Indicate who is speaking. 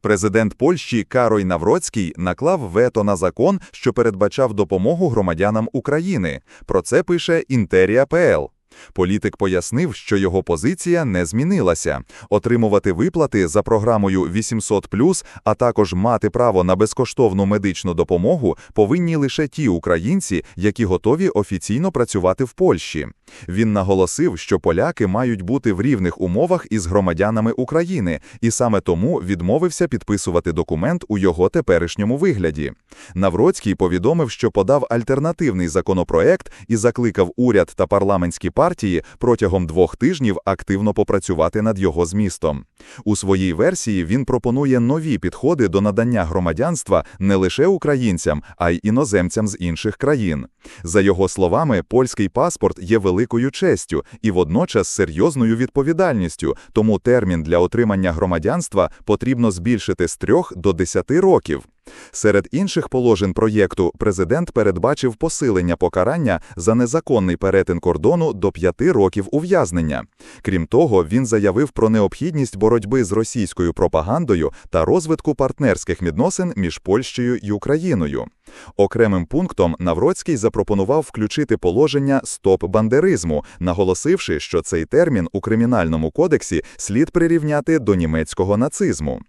Speaker 1: Президент Польщі Карой Навроцький наклав вето на закон, що передбачав допомогу громадянам України. Про це пише Інтерія.пл. Політик пояснив, що його позиція не змінилася. Отримувати виплати за програмою 800+, а також мати право на безкоштовну медичну допомогу повинні лише ті українці, які готові офіційно працювати в Польщі. Він наголосив, що поляки мають бути в рівних умовах із громадянами України, і саме тому відмовився підписувати документ у його теперішньому вигляді. Навроцький повідомив, що подав альтернативний законопроект і закликав уряд та парламентські партії протягом двох тижнів активно попрацювати над його змістом. У своїй версії він пропонує нові підходи до надання громадянства не лише українцям, а й іноземцям з інших країн. За його словами, польський паспорт є великою честю і водночас серйозною відповідальністю, тому термін для отримання громадянства потрібно збільшити з 3 до 10 років. Серед інших положень проєкту президент передбачив посилення покарання за незаконний перетин кордону до 5 років ув'язнення. Крім того, він заявив про необхідність боротьби з російською пропагандою та розвитку партнерських відносин між Польщею і Україною. Окремим пунктом Навроцький запропонував включити положення «стоп бандеризму», наголосивши, що цей термін у кримінальному кодексі слід прирівняти до німецького нацизму.